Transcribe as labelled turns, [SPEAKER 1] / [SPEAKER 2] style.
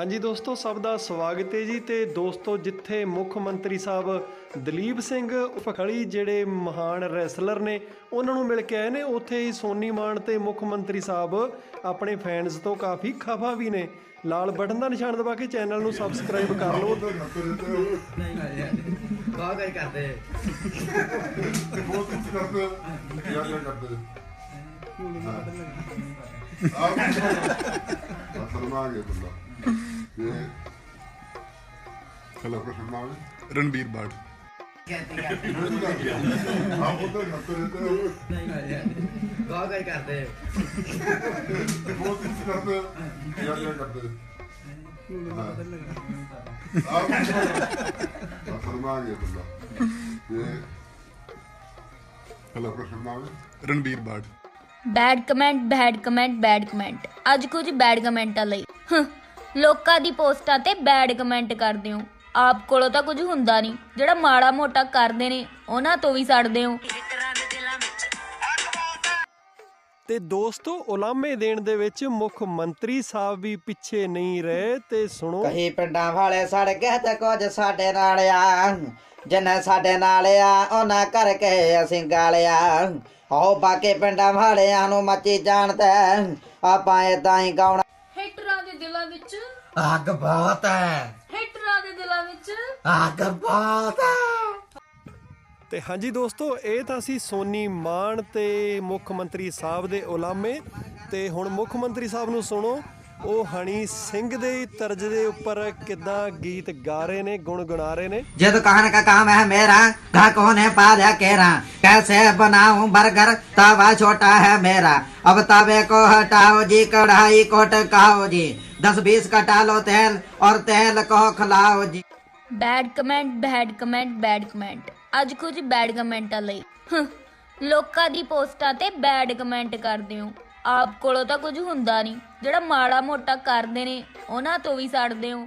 [SPEAKER 1] ਹਾਂਜੀ ਦੋਸਤੋ ਸਭ ਦਾ ਸਵਾਗਤ ਹੈ ਜੀ ਤੇ ਦੋਸਤੋ ਜਿੱਥੇ ਮੁੱਖ ਮੰਤਰੀ ਸਾਹਿਬ ਦਲੀਪ ਸਿੰਘ ਫਖੜੀ ਜਿਹੜੇ ਮਹਾਨ ਰੈਸਲਰ ਨੇ ਉਹਨਾਂ ਨੂੰ ਮਿਲ ਕੇ ਆਏ ਨੇ। ਉੱਥੇ ਹੀ ਸੋਨੀ ਮਾਨ ਤੇ ਮੁੱਖ ਮੰਤਰੀ ਸਾਹਿਬ ਆਪਣੇ ਫੈਨਸ ਤੋਂ ਕਾਫੀ ਖਫਾ ਵੀ ਨੇ। ਲਾਲ ਬਟਨ ਦਾ ਨਿਸ਼ਾਨ ਦਬਾ ਕੇ ਚੈਨਲ ਨੂੰ ਸਬਸਕ੍ਰਾਈਬ ਕਰ ਲਓ।
[SPEAKER 2] ਬਹੁਤ ਕੁਝ ਕਰਦੇ
[SPEAKER 3] ਬਹੁਤ ਕੁਝ ਕਰਦੇ ਯਾਰ ਯਾਰ ਕਰਦੇ ਆਹ ਫਰਮਾ ਗਿਆ ਬੰਦਾ
[SPEAKER 4] ਰਣਬੀਰ ਬਾੜ
[SPEAKER 3] ਉਧਰ ਕਰਦੇ
[SPEAKER 2] ਬਹੁਤ ਕੁਝ ਕਰਦੇ
[SPEAKER 3] ਯਾਰ ਯਾਰ ਕਰਦੇ ਆਹ ਫਰਮਾ ਗਿਆ ਬੰਦਾ ਇਹ ਕਲਾ ਫਰਮਾ
[SPEAKER 4] ਰਣਬੀਰ ਬਾੜ
[SPEAKER 5] bad comment bad comment bad comment ਅੱਜ ਕੁਝ ਬੈਡ ਕਮੈਂਟਾਂ ਲਈ। ਹੰ, ਲੋਕਾਂ ਦੀ ਪੋਸਟਾਂ ਤੇ ਬੈਡ ਕਮੈਂਟ ਕਰਦੇ ਹੋ। ਆਪ ਕੋਲੋਂ ਤਾਂ ਕੁਝ ਹੁੰਦਾ ਨਹੀਂ। ਜਿਹੜਾ ਮਾੜਾ ਮੋਟਾ ਕਰਦੇ ਨੇ ਉਹਨਾਂ ਤੋਂ ਵੀ ਸੜਦੇ ਹੋ।
[SPEAKER 1] ਤੇ ਦੋਸਤੋ ਉਲਾਮੇ ਦੇਣ ਦੇ ਵਿੱਚ ਮੁੱਖ ਮੰਤਰੀ ਸਾਹਿਬ ਵੀ ਪਿੱਛੇ ਨਹੀਂ ਰਹੇ ਤੇ ਸੁਣੋ।
[SPEAKER 2] ਕਹੀ ਪਿੰਡਾਂ ਵਾਲੇ ਸੜ ਗਏ ਤੇ ਕੁਝ ਸਾਡੇ ਨਾਲ ਆ। ਜਿੰਨੇ ਸਾਡੇ ਨਾਲ ਆ ਉਹਨਾਂ ਕਰਕੇ ਅਸੀਂ ਗਾਲਿਆ। ਆਓ ਬਾਕੀ ਪਿੰਡਾਂ ਵਾਲਿਆਂ ਨੂੰ ਮੱਚੀ ਜਾਣਦਾ ਆਪਾਂ ਏਦਾਂ ਹੀ ਗਾਉਣਾ।
[SPEAKER 5] ਹੇਟਰਾਂ ਦੇ ਦਿਲਾਂ ਵਿੱਚ
[SPEAKER 2] ਅੱਗ ਬਹੁਤ ਹੈ।
[SPEAKER 5] ਹੇਟਰਾਂ ਦੇ ਦਿਲਾਂ ਵਿੱਚ
[SPEAKER 2] ਅੱਗ ਬਹੁਤ ਹੈ।
[SPEAKER 1] ਤੇ ਹਾਂਜੀ ਦੋਸਤੋ ਇਹ ਤਾਂ ਸੀ ਸੋਨੀ ਮਾਨ ਤੇ ਮੁੱਖ ਮੰਤਰੀ ਸਾਹਿਬ ਦੇ ਉਲਾਮੇ ਤੇ ਹੁਣ ਮੁੱਖ ਮੰਤਰੀ ਸਾਹਿਬ ਨੂੰ ਸੁਣੋ ਉਹ ਹਣੀ ਸਿੰਘ ਦੇ ਤਰਜ ਦੇ ਉੱਪਰ ਕਿਦਾਂ ਗੀਤ ਗਾ ਰਹੇ ਨੇ ਗੁਣਗੁਣਾ ਰਹੇ ਨੇ
[SPEAKER 2] ये दुकान का काम है मेरा ग्राहकों ने पाया केरा कैसे बनाऊं बर्गर तवा छोटा है मेरा अब तवे को हटाओ जी कढ़ाई को टकाओ जी दस बीस का डालो तेल और तेल को खिलाओ जी
[SPEAKER 5] bad comment bad comment bad comment ਅੱਜ ਕੁਝ ਬੈਡ ਕਮੈਂਟਾਂ ਲਈ। ਲੋਕਾਂ ਦੀ ਪੋਸਟਾਂ ਤੇ ਬੈਡ ਕਮੈਂਟ ਕਰਦੇ ਹੋ। ਆਪ ਕੋਲੋਂ ਤਾਂ ਕੁਝ ਹੁੰਦਾ ਨਹੀਂ। ਜਿਹੜਾ ਮਾੜਾ ਮੋਟਾ ਕਰਦੇ ਨੇ, ਉਹਨਾਂ ਤੋਂ ਵੀ ਸੜਦੇ ਹੋ।